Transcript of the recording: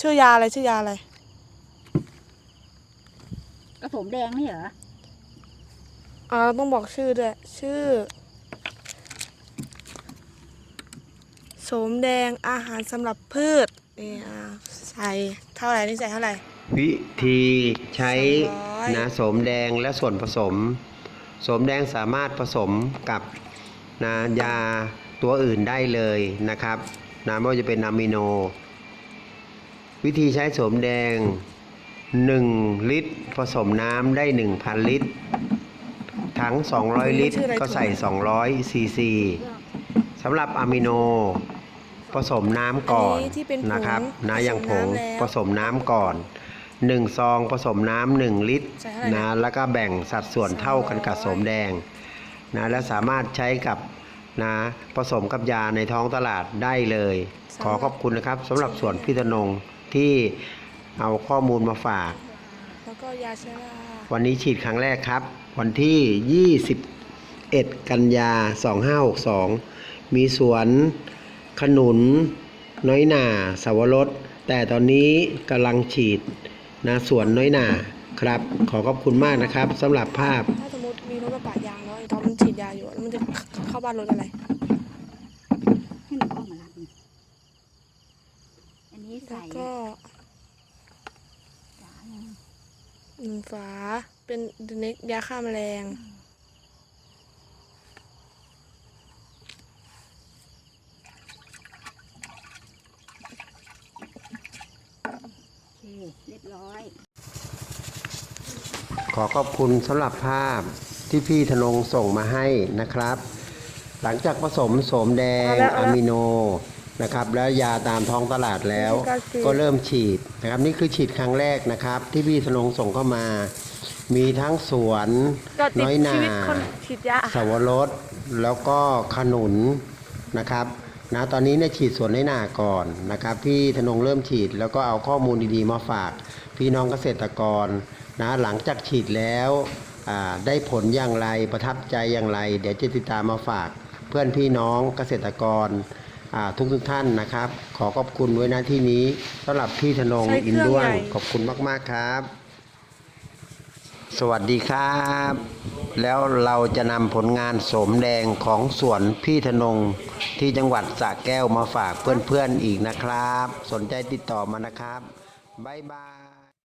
ชื่อยาอะไรชื่อยาอะไรกระผมแดงนี่เหรออ่าเราต้องบอกชื่อด้วย ชื่อโสมแดงอาหารสำหรับพืชนี่อ่าใส่เท่าไหร่นี่ใส่เท่าไหร่ วิธีใช้สองร้อย นะโสมแดงและส่วนผสมโสมแดงสามารถผสมกับนะยาตัวอื่นได้เลยนะครับนะไม่ว่าจะเป็นอะมิโน วิธีใช้โสมแดง 1 ลิตร ผสมน้ำได้ 1,000 ลิตร ถัง 200 ลิตร ก็ใส่ 200 ซีซีสำหรับอะมิโน ผสมน้ำก่อนอันนี้ที่เป็นผงนะครับนะอย่างผงผสมน้ำแล้วผสมน้ำก่อน 1 ซองผสมน้ำ1ลิตรใส่เท่าไหร่นะนะแล้วก็แบ่งสัดส่วนเท่ากันกับโสมแดงนะและสามารถใช้กับนะผสมกับยาในท้องตลาดได้เลย ขอขอบคุณนะครับสำหรับสวนพี่ธนง ที่เอาข้อมูลมาฝาก แล้วก็ยาชราวันนี้ฉีดครั้งแรกครับ วันที่ 21 กันยา 2562 มีสวนขนุน น้อยหนาสาวรสแต่ตอนนี้กำลังฉีดนะสวนน้อยหนาครับ ขอขอบคุณมากนะครับสำหรับภาพ ถ้าสมมติมีรถกระบะยางแล้วไอ้ตอนมันฉีดยาอยู่แล้วมันจะเข้าบ้านรถอะไร ให้หนูเข้ามารับนี่ อันนี้แล้ใส่วก็ฝาหนึ่งหนึ่งฝาเป็นเน็กยาฆ่าแมลง โอเค เรียบร้อย ขอขอบคุณสำหรับภาพที่พี่ธนงส่งมาให้นะครับ หลังจากผสมโสมแดงเอาละเอาอะละมิโน นะครับ แล้วยาตามท้องตลาดแล้ววิธีการฉีดก็เริ่มฉีดนะครับ นี่คือฉีดครั้งแรกนะครับ ที่พี่ธนงส่งเข้ามา มีทั้งสวนก็ติดน้อยหนาชีวิตคนฉีดยา สวรสแล้วก็ขนุนนะครับนะตอนนี้เนี่ยฉีดสวนน้อยหนาก่อนนะครับ พี่ธนงเริ่มฉีดแล้วก็เอาข้อมูลดีๆมาฝาก พี่น้องเกษตรกรนะหลังจากฉีดแล้วอ่าได้ผลอย่างไรประทับใจอย่างไร เดี๋ยวจะติดตามมาฝาก เพื่อนพี่น้องเกษตรกรอ่า ทุกทุกๆท่านนะครับ ขอขอบคุณไว้นะที่นี้สำหรับพี่ธนงใช้เครื่องอินด้วงใหญ่ ขอบคุณมากๆครับ สวัสดีครับ แล้วเราจะนำผลงานโสมแดงของสวนพี่ธนงที่จังหวัดสระแก้วมาฝากเพื่อนๆอีกนะครับ สนใจติดต่อมานะครับบ๊ายบาย